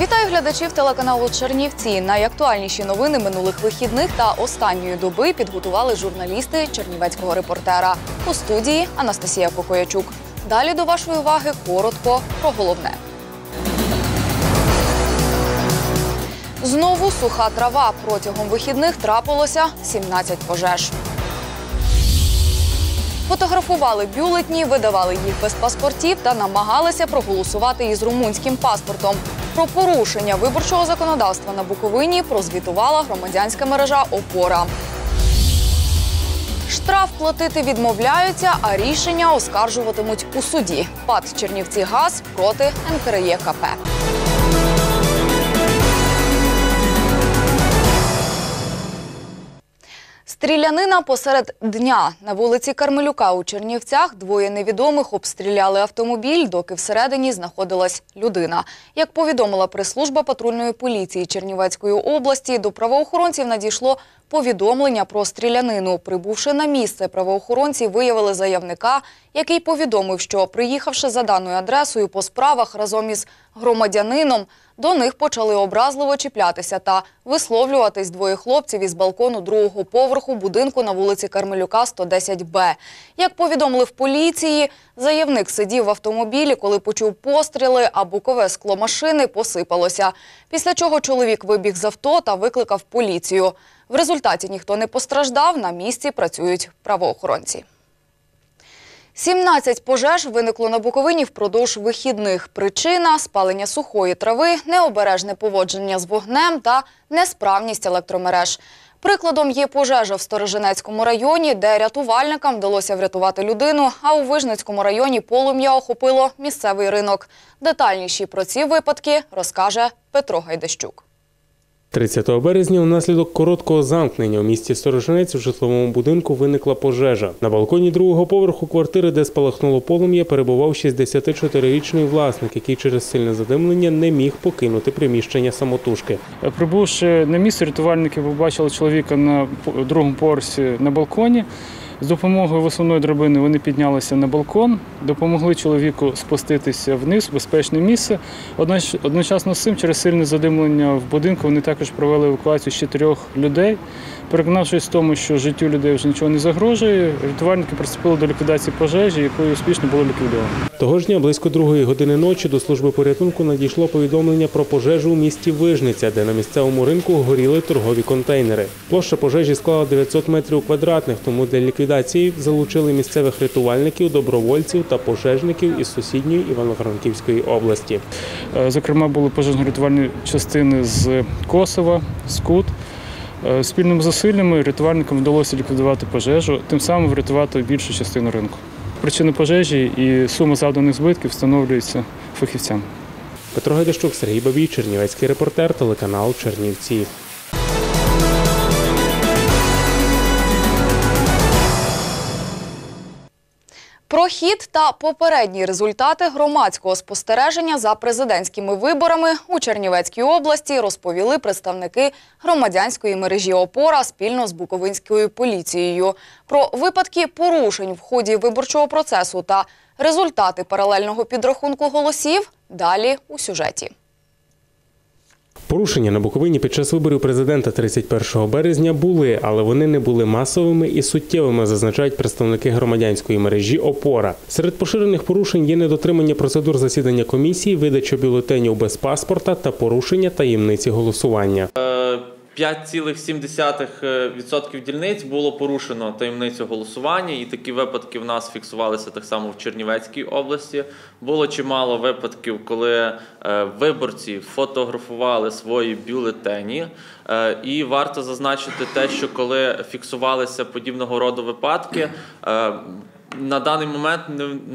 Вітаю глядачів телеканалу Чернівці. Найактуальніші новини минулих вихідних та останньої доби підготували журналісти Чернівецького репортера. У студії Анастасія Покоячук. Далі до вашої уваги коротко про головне. Знову суха трава. Протягом вихідних трапилося 17 пожеж. Фотографували бюлетні, видавали їх без паспортів та намагалися проголосувати із румунським паспортом. Про порушення виборчого законодавства на Буковині прозвітувала громадянська мережа Опора. Штраф платити відмовляються, а рішення оскаржуватимуть у суді. ПАД Чернівці ГАЗ проти НКРЄКП. Стрілянина посеред дня на вулиці Кармелюка у Чернівцях двоє невідомих обстріляли автомобіль, доки всередині знаходилась людина. Як повідомила прес-служба патрульної поліції Чернівецької області, до правоохоронців надійшло повідомлення про стрілянину. Прибувши на місце, правоохоронці виявили заявника, який повідомив, що приїхавши за даною адресою по справах разом із громадянином, до них почали образливо чіплятися та висловлюватись двоє хлопців із балкону другого поверху будинку на вулиці Кармелюка, 110Б. Як повідомили в поліції, заявник сидів в автомобілі, коли почув постріли, а бокове скло машини посипалося. Після чого чоловік вибіг з авто та викликав поліцію. В результаті ніхто не постраждав, на місці працюють правоохоронці. 17 пожеж виникло на Буковині впродовж вихідних. Причина – спалення сухої трави, необережне поводження з вогнем та несправність електромереж. Прикладом є пожежа в Сторожинецькому районі, де рятувальникам вдалося врятувати людину, а у Вижницькому районі полум'я охопило місцевий ринок. Детальніші про ці випадки розкаже Петро Гайдащук. 30 березня внаслідок короткого замкнення у місті Сторожинець у житловому будинку виникла пожежа. На балконі другого поверху квартири, де спалахнуло полум'я, перебував 64-річний власник, який через сильне задимлення не міг покинути приміщення самотужки. Прибувши на місце, рятувальники побачили чоловіка на другому поверсі на балконі. З допомогою висувної драбини вони піднялися на балкон, допомогли чоловіку спуститися вниз в безпечне місце. Одночасно з цим, через сильне задимлення в будинку, вони також провели евакуацію з чотирьох людей. Переконавшись в тому, що життю людей вже нічого не загрожує, рятувальники приступили до ліквідації пожежі, якою успішно було ліквідовано. Того ж дня близько другої години ночі до служби порятунку надійшло повідомлення про пожежу у місті Вижниця, де на місцевому ринку горіли торгові контейнери. Площа пожежі склала 900 метрів квадратних, тому для ліквідації залучили місцевих рятувальників, добровольців та пожежників із сусідньої Івано-Франківської області. Е, Зокрема, були пожежно-рятувальні частини з Косова, з Кут. Е, Спільними зусиллями рятувальникам вдалося ліквідувати пожежу, тим самим врятувати більшу частину ринку. Причини пожежі і сума завданих збитків встановлюється фахівцям. Петро Гайдащук, Сергій Бабій, Чернівецький репортер, телеканал Чернівці. Про хід та попередні результати громадського спостереження за президентськими виборами у Чернівецькій області розповіли представники громадянської мережі ОПОРА спільно з Буковинською поліцією. Про випадки порушень в ході виборчого процесу та результати паралельного підрахунку голосів далі у сюжеті. Порушення на Буковині під час виборів президента 31 березня були, але вони не були масовими і суттєвими, зазначають представники громадянської мережі ОПОРА. Серед поширених порушень є недотримання процедур засідання комісії, видача бюлетенів без паспорта та порушення таємниці голосування. 5,7% дільниць було порушено таємницю голосування, і такі випадки в нас фіксувалися так само в Чернівецькій області. Було чимало випадків, коли е, виборці фотографували свої бюлетені. Е, І варто зазначити те, що коли фіксувалися подібного роду випадки. е, на даний момент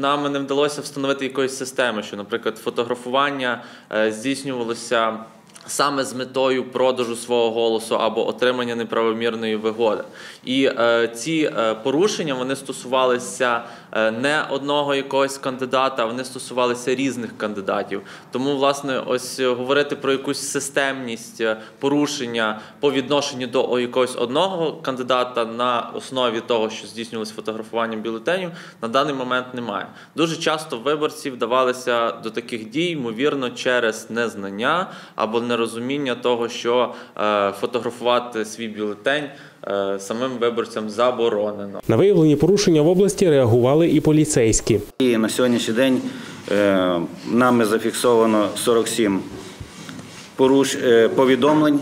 нам не вдалося встановити якоїсь системи, що, наприклад, фотографування е, здійснювалося саме з метою продажу свого голосу або отримання неправомірної вигоди. І е, ці е, порушення вони стосувалися не одного якогось кандидата, вони стосувалися різних кандидатів. Тому, власне, ось е, говорити про якусь системність е, порушення по відношенню до якогось одного кандидата на основі того, що здійснювалось фотографування бюлетенів, на даний момент немає. Дуже часто виборці вдавалися до таких дій, ймовірно, через незнання або нерозуміння того, що е, фотографувати свій бюлетень е, самим виборцям заборонено. На виявлені порушення в області реагували і поліцейські. І на сьогоднішній день е, нами зафіксовано 47 поруш, е, повідомлень,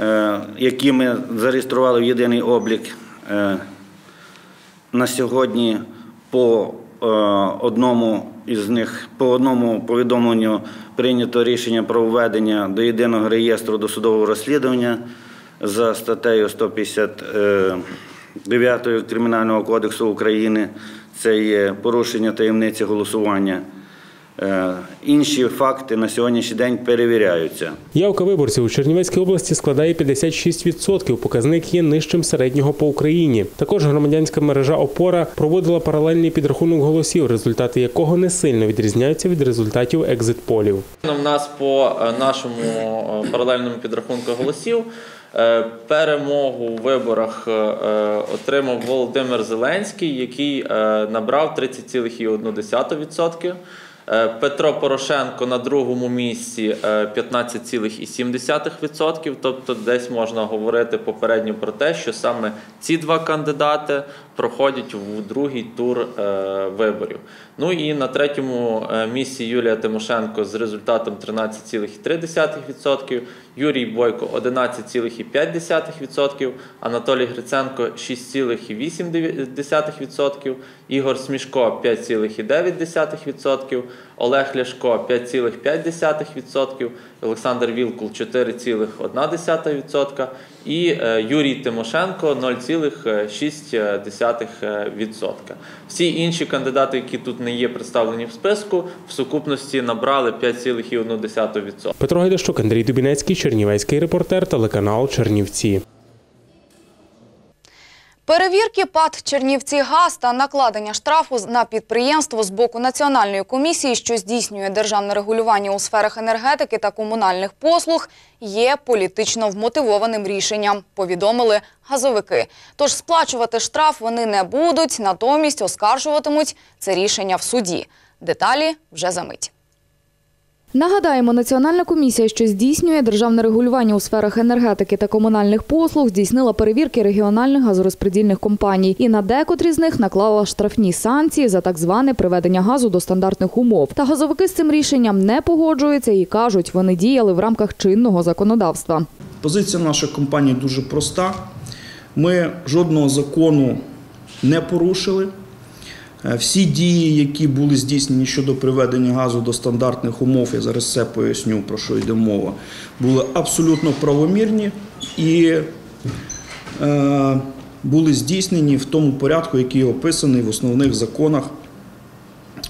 е, які ми зареєстрували в єдиний облік. Е, на сьогодні по е, одному із них, по одному повідомленню прийнято рішення про введення до єдиного реєстру досудового розслідування за статтею 159 Кримінального кодексу України. Це є порушення таємниці голосування. Е, Інші факти на сьогоднішній день перевіряються. Явка виборців у Чернівецькій області складає 56%. Показник є нижчим середнього по Україні. Також громадянська мережа Опора проводила паралельний підрахунок голосів, результати якого не сильно відрізняються від результатів екзит-полів. У нас по е, нашому е, паралельному підрахунку голосів е, перемогу у виборах е, е, отримав Володимир Зеленський, який е, набрав 30,1%. Е, Петро Порошенко на другому місці е, 15,7%. Тобто, десь можна говорити попередньо про те, що саме ці два кандидати проходять в другий тур е, виборів. Ну і на третьому е, місці Юлія Тимошенко з результатом 13,3%, Юрій Бойко 11,5%, Анатолій Гриценко 6,8%, Ігор Смішко 5,9%, Олег Ляшко 5,5%, Олександр Вілкул 4,1% і е, Юрій Тимошенко 0,6%. Всі інші кандидати, які тут не є представлені в списку, в сукупності набрали 5,1%. Петро Гайдащук, Андрій Дубінецький, Чернівецький репортер, телеканал Чернівці. Перевірки ПАД Чернівці ГАЗ та накладення штрафу на підприємство з боку Національної комісії, що здійснює державне регулювання у сферах енергетики та комунальних послуг, є політично вмотивованим рішенням, повідомили газовики. Тож сплачувати штраф вони не будуть, натомість оскаржуватимуть це рішення в суді. Деталі вже за мить. Нагадаємо, Національна комісія, що здійснює державне регулювання у сферах енергетики та комунальних послуг, здійснила перевірки регіональних газорозподільних компаній і на декотрі з них наклала штрафні санкції за так зване приведення газу до стандартних умов. Та газовики з цим рішенням не погоджуються і кажуть, вони діяли в рамках чинного законодавства. Позиція нашої компанії дуже проста. Ми жодного закону не порушили. Е, Всі дії, які були здійснені щодо приведення газу до стандартних умов, я зараз все поясню, про що йде мова, були абсолютно правомірні і е, були здійснені в тому порядку, який описаний в основних законах,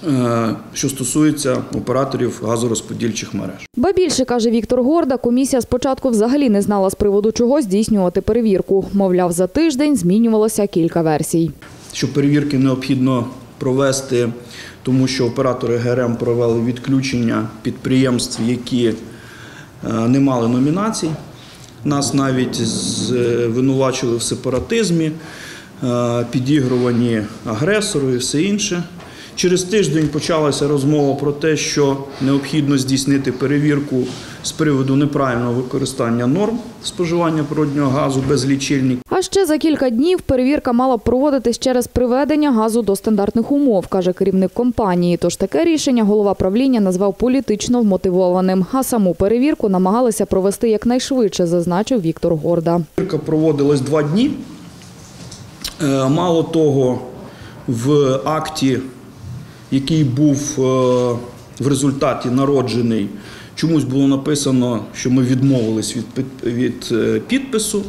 е, що стосується операторів газорозподільчих мереж. Ба більше каже Віктор Горда, комісія спочатку взагалі не знала з приводу чого здійснювати перевірку. Мовляв, за тиждень змінювалося кілька версій. Що перевірки необхідно провести, тому що оператори ГРМ провели відключення підприємств, які е, не мали номінацій. Нас навіть звинувачили в сепаратизмі, підігрувані підігруванні агресору і все інше. Через тиждень почалася розмова про те, що необхідно здійснити перевірку з приводу неправильного використання норм споживання природнього газу без лічильників. А ще за кілька днів перевірка мала проводитись через приведення газу до стандартних умов, каже керівник компанії. Тож таке рішення голова правління назвав політично вмотивованим. А саму перевірку намагалися провести якнайшвидше, зазначив Віктор Горда. Перевірка проводилась два дні. Е, Мало того, в акті, який був е, в результаті народжений, чомусь було написано, що ми відмовились від, е, підпису.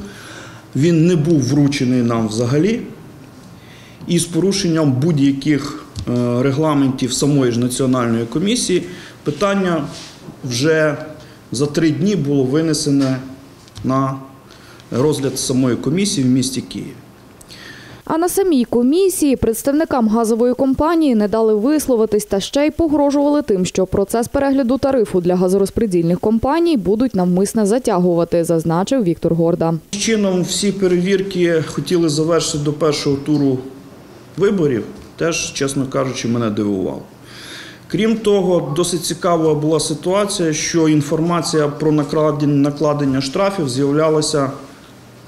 Він не був вручений нам взагалі. і з порушенням будь-яких е, регламентів самої ж національної комісії питання вже за три дні було винесене на розгляд самої комісії в місті Києві. А на самій комісії представникам газової компанії не дали висловитись та ще й погрожували тим, що процес перегляду тарифу для газорозпредільних компаній будуть навмисне затягувати, зазначив Віктор Горда. Чином всі перевірки хотіли завершити до першого туру виборів, теж, чесно кажучи, мене дивувало. Крім того, досить цікава була ситуація, що інформація про накладення, штрафів з'являлася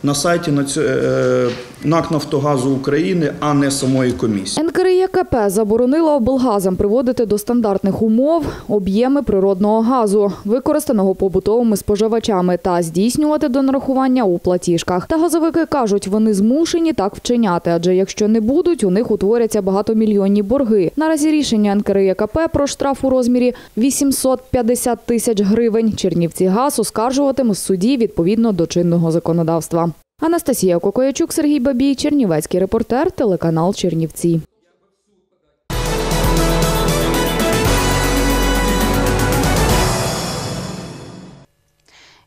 на сайті е, НАК Нафтогазу України, а не самої комісії. НКРЄКП заборонила облгазам приводити до стандартних умов об'єми природного газу, використаного побутовими споживачами, та здійснювати донарахування у платіжках. Та газовики кажуть, вони змушені так вчиняти, адже якщо не будуть, у них утворяться багатомільйонні борги. Наразі рішення НКРЄКП про штраф у розмірі 850 тисяч гривень Чернівці газ оскаржуватиме в суді відповідно до чинного законодавства. Анастасія Кокоячук, Сергій Бабій, Чернівецький репортер, телеканал Чернівці.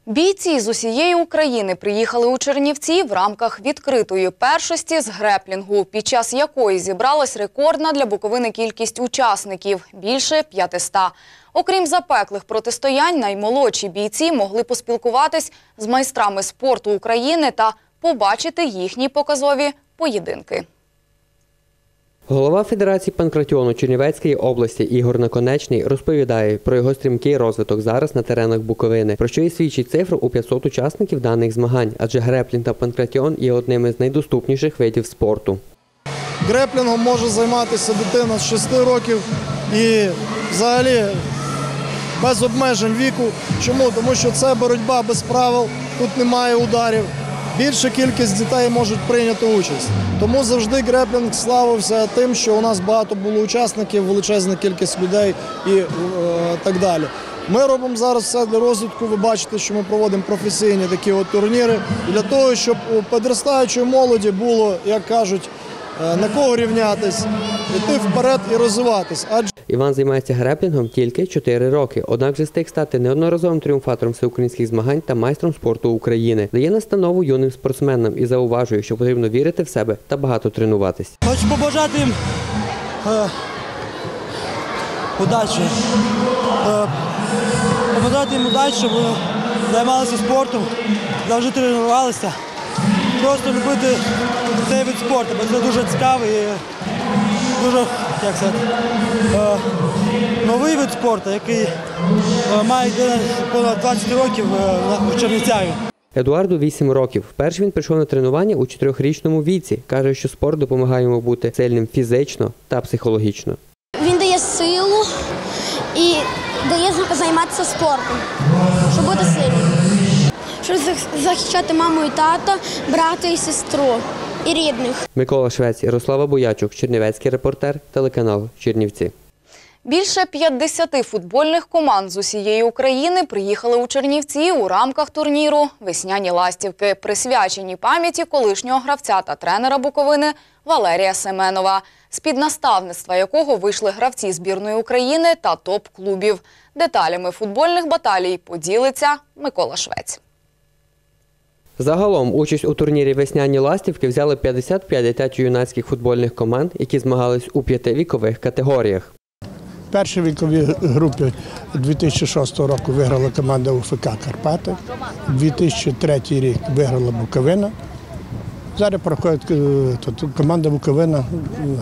Бійці з усієї України приїхали у Чернівці в рамках відкритої першості з греплінгу, під час якої зібралась рекордна для Буковини кількість учасників – більше 500. Окрім запеклих протистоянь, наймолодші бійці могли поспілкуватись з майстрами спорту України та побачити їхні показові поєдинки. Голова Федерації панкратіону Чернівецької області Ігор Наконечний розповідає про його стрімкий розвиток зараз на теренах Буковини, про що і свідчить цифра у 500 учасників даних змагань, адже греплінг та панкратіон є одними з найдоступніших видів спорту. Греплінгом може займатися дитина з 6 років і взагалі без обмежень віку. Чому? Тому що це боротьба без правил, тут немає ударів. Більша кількість дітей можуть прийняти участь. Тому завжди греплінг славився тим, що у нас багато було учасників, величезна кількість людей і е, так далі. Ми робимо зараз все для розвитку. Ви бачите, що ми проводимо професійні такі от турніри для того, щоб у підростаючої молоді було, як кажуть, на кого рівнятись, йти вперед і розвиватись. Адже Іван займається греплінгом тільки 4 роки, однак вже встиг стати неодноразовим тріумфатором всеукраїнських змагань та майстром спорту України. Дає настанову юним спортсменам і зауважує, що потрібно вірити в себе та багато тренуватись. Хочу побажати їм е, удачі. Е, побажати їм удачі, щоб займалися спортом, завжди тренувалися. Просто любити цей вид спорту, бо це дуже цікавий і дуже як сказати, е, новий вид спорту, який е, має понад 20 років е, в Чернівцях. Едуарду 8 років. Вперше він прийшов на тренування у 4-річному віці. Каже, що спорт допомагає йому бути сильним фізично та психологічно. Він дає силу і дає займатися спортом, щоб бути сильним. Щоб захищати маму і тата, брата і сестру і рідних. Микола Швець, Ярослава Боячук, Чернівецький репортер, телеканал Чернівці. Більше 50 футбольних команд з усієї України приїхали у Чернівці у рамках турніру «Весняні ластівки», присвячені пам'яті колишнього гравця та тренера Буковини Валерія Семенова, з-під наставництва якого вийшли гравці збірної України та топ-клубів. Деталями футбольних баталій поділиться Микола Швець. Загалом участь у турнірі Весняні ластівки взяли 55 дитячо-юнацьких футбольних команд, які змагались у п'яти вікових категоріях. В першій віковій групі 2006 року виграла команда УФК Карпати. 2003 рік виграла Буковина. Зараз проходить е, тут команда Буковина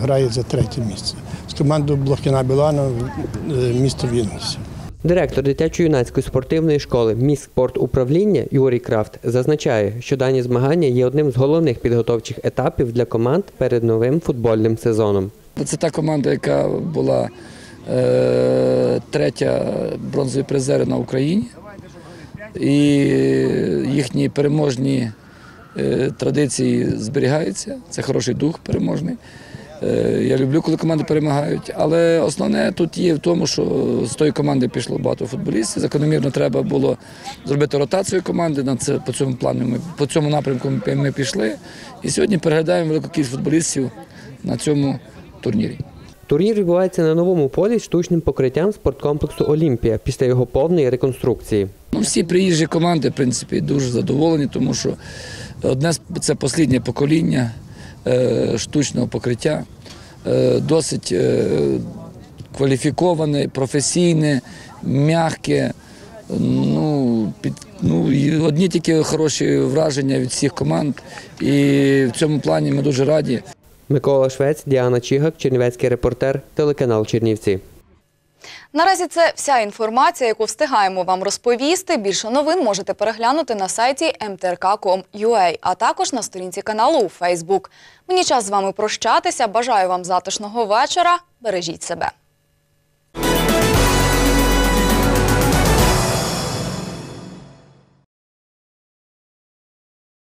грає за третє місце. З командою Блохіна Білана е, місто Вінниці. Директор дитячо-юнацької спортивної школи міськспорт управління Юрій Крафт зазначає, що дані змагання є одним з головних підготовчих етапів для команд перед новим футбольним сезоном. Це та команда, яка була е, третя бронзові призери на Україні. І їхні переможні е, традиції зберігаються. Це хороший дух переможний. Е, я люблю, коли команди перемагають. Але основне тут є в тому, що з тої команди пішло багато футболістів. Закономірно треба було зробити ротацію команди. На це по цьому плану ми по цьому напрямку ми, пішли. І сьогодні переглядаємо велику кількість футболістів на цьому турнірі. Турнір відбувається на новому полі з штучним покриттям спорткомплексу Олімпія після його повної реконструкції. Ну, всі приїжджі команди, в принципі, дуже задоволені, тому що одне це останнє покоління штучного покриття, е, досить е, кваліфіковане, професійне, м'яке. Ну, під, ну, одні тільки хороші враження від всіх команд. І в цьому плані ми дуже раді. Микола Швець, Діана Чігак, Чернівецький репортер, телеканал Чернівці. Наразі це вся інформація, яку встигаємо вам розповісти. Більше новин можете переглянути на сайті mtrk.com.ua, а також на сторінці каналу у Facebook. Мені час з вами прощатися. Бажаю вам затишного вечора. Бережіть себе.